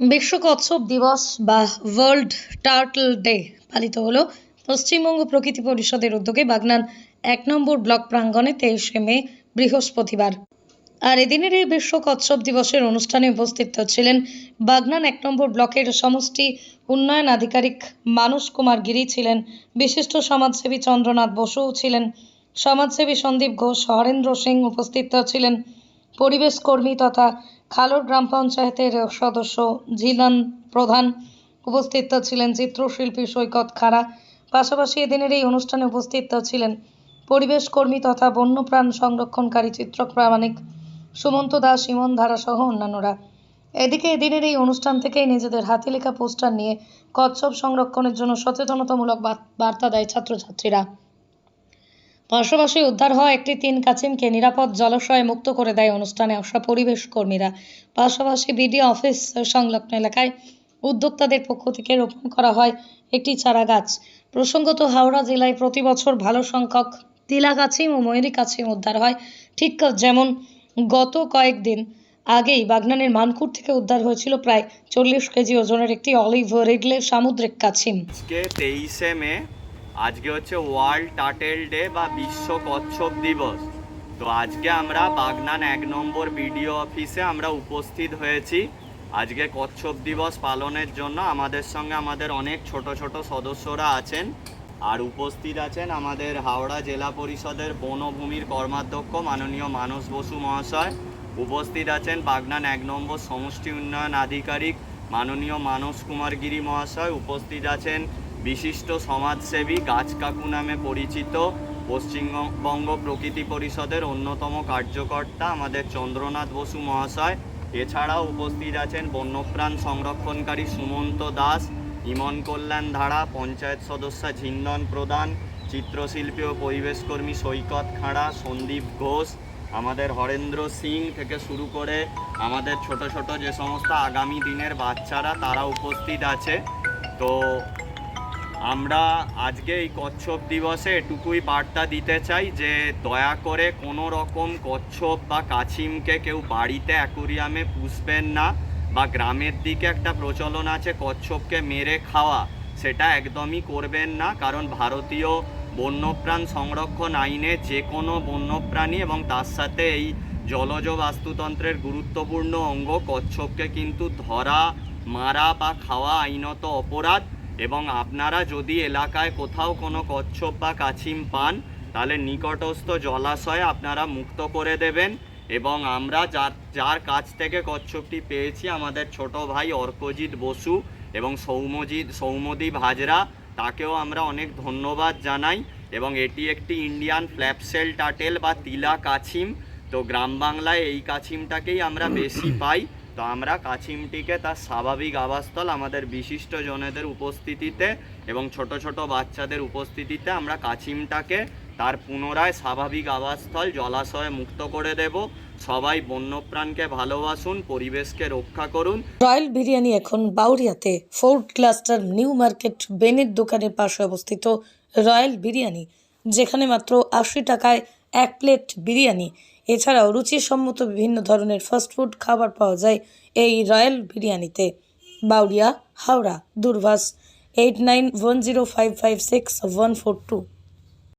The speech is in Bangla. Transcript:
বিশ্ব কচ্ছপ দিবস বা ওয়ার্ল্ড টার্টল ডে পালিত হলো। পশ্চিমবঙ্গ প্রকৃতি পরিষদের উদ্যোগে বাগনান এক নম্বর ব্লক প্রাঙ্গণে তেইশে মে, বৃহস্পতিবার। আর এদিনের এই বিশ্ব কচ্ছপ দিবসের অনুষ্ঠানে উপস্থিত ছিলেন বাগনান এক নম্বর ব্লকের সমষ্টি উন্নয়ন আধিকারিক মানস কুমার গিরি ছিলেন, বিশিষ্ট সমাজসেবী চন্দ্রনাথ বসুও ছিলেন, সমাজসেবী সন্দীপ ঘোষ, হরেন্দ্র সিং উপস্থিত ছিলেন, পরিবেশ কর্মী তথা খালোর গ্রাম পঞ্চায়েতের সদস্য জিলান প্রধান উপস্থিত ছিলেন চিত্রশিল্পী সৈকত খাড়া। পাশাপাশি এদিনের এই অনুষ্ঠানে উপস্থিত ছিলেন পরিবেশ কর্মী তথা বন্যপ্রাণ সংরক্ষণকারী চিত্রক প্রামাণিক সুমন্ত দাস, ইমন ধারা সহ অন্যান্যরা। এদিকে এদিনের এই অনুষ্ঠান থেকেই নিজেদের হাতে লেখা পোস্টার নিয়ে কচ্ছপ সংরক্ষণের জন্য সচেতনতামূলক বার্তা দেয় ছাত্রছাত্রীরা। পাশাপাশি উদ্ধার হওয়া একটি তিন কাছিমকে নিরাপদ জলাশয়ে মুক্ত করে দেয় অনুষ্ঠানে আসা পরিবেশ কর্মীরা। পাশাপাশি বিডিও অফিস সংলগ্ন এলাকায় উদ্যোক্তাদের পক্ষ থেকে রোপণ করা হয় একটি চারা গাছ। প্রসঙ্গত হাওড়া জেলায় প্রতি বছর ভালো সংখ্যক তিলা কাছিম ও ময়ূরী কাছিম উদ্ধার হয়। ঠিক যেমন গত কয়েকদিন আগেই বাগনানের মানকুর থেকে উদ্ধার হয়েছিল প্রায় চল্লিশ কেজি ওজনের একটি অলিভ রিডলে সামুদ্রিক কাছিম তেইশে মে আজকে হচ্ছে ওয়ার্ল্ড টাটেল ডে বা বিশ্ব কচ্ছপ দিবস। তো আজকে আমরা বাগনান এক নম্বর বিডিও অফিসে আমরা উপস্থিত হয়েছি। আজকে কচ্ছপ দিবস পালনের জন্য আমাদের সঙ্গে আমাদের অনেক ছোট ছোট সদস্যরা আছেন আর উপস্থিত আছেন আমাদের হাওড়া জেলা পরিষদের বনভূমির কর্মাধ্যক্ষ মাননীয় মানস বসু মহাশয়। উপস্থিত আছেন বাগনান এক নম্বর সমষ্টি উন্নয়ন আধিকারিক মাননীয় মানস কুমার গিরি মহাশয়। উপস্থিত আছেন বিশিষ্ট সমাজসেবী গাছ কাকু নামে পরিচিত পশ্চিমবঙ্গ প্রকৃতি পরিষদের অন্যতম কার্যকর্তা আমাদের চন্দ্রনাথ বসু মহাশয়। এছাড়াও উপস্থিত আছেন বন্যপ্রাণ সংরক্ষণকারী সুমন্ত দাস, ইমন কল্যাণ ধারা, পঞ্চায়েত সদস্য ঝিন্দন প্রধান, চিত্রশিল্পী ও পরিবেশকর্মী সৈকত খাড়া, সন্দীপ ঘোষ, আমাদের হরেন্দ্র সিং থেকে শুরু করে আমাদের ছোট ছোট যে সমস্ত আগামী দিনের বাচ্চারা তারা উপস্থিত আছে। তো আমরা আজকে এই কচ্ছপ দিবসে এটুকুই বার্তা দিতে চাই যে দয়া করে কোনো রকম কচ্ছপ বা কাছিমকে কেউ বাড়িতে অ্যাকুরিয়ামে পুষবেন না বা গ্রামের দিকে একটা প্রচলন আছে কচ্ছপকে মেরে খাওয়া, সেটা একদমই করবেন না। কারণ ভারতীয় বন্যপ্রাণ সংরক্ষণ আইনে যে কোনো বন্যপ্রাণী এবং তার সাথে এই জলজ বাস্তুতন্ত্রের গুরুত্বপূর্ণ অঙ্গ কচ্ছপকে কিন্তু ধরা, মারা বা খাওয়া আইনত অপরাধ। এবং আপনারা যদি এলাকায় কোথাও কোনো কচ্ছপ বা কাছিম পান, তাহলে নিকটস্থ জলাশয়ে আপনারা মুক্ত করে দেবেন এবং আমরা যার যার কাছ থেকে কচ্ছপটি পেয়েছি, আমাদের ছোট ভাই অর্কজিৎ বসু এবং সৌমজিৎ সৌমদীপ হাজরা তাকেও আমরা অনেক ধন্যবাদ জানাই এবং এটি একটি ইন্ডিয়ান ফ্ল্যাপসেল টাটেল বা তিলা কাছিম। তো গ্রাম বাংলায় এই কাছিমটাকেই আমরা বেশি পাই। তো আমরা কাছিমটিকে তার স্বাভাবিক আবাসস্থল আমাদের বিশিষ্ট জনেদের উপস্থিতিতে এবং ছোট ছোট বাচ্চাদের উপস্থিতিতে আমরা কাছিমটাকে তার পুনরায় স্বাভাবিক আবাসস্থল জলাশয়ে মুক্ত করে দেব। সবাই বন্যপ্রাণকে ভালোবাসুন, পরিবেশকে রক্ষা করুন। রয়্যাল বিরিয়ানি এখন বাউরিয়াতে, ফোর্ড ক্লাস্টার, নিউ মার্কেট, বেনের দোকানের পাশে অবস্থিত রয়্যাল বিরিয়ানি, যেখানে মাত্র আশি টাকায় এক প্লেট বিরিয়ানি এছাড়াও রুচিসম্মত বিভিন্ন ধরনের ফাস্টফুড খাবার পাওয়া যায় এই রয়্যাল বিরিয়ানিতে। Bauria, Howrah দূরভাষ eight nine one zero five five six one four two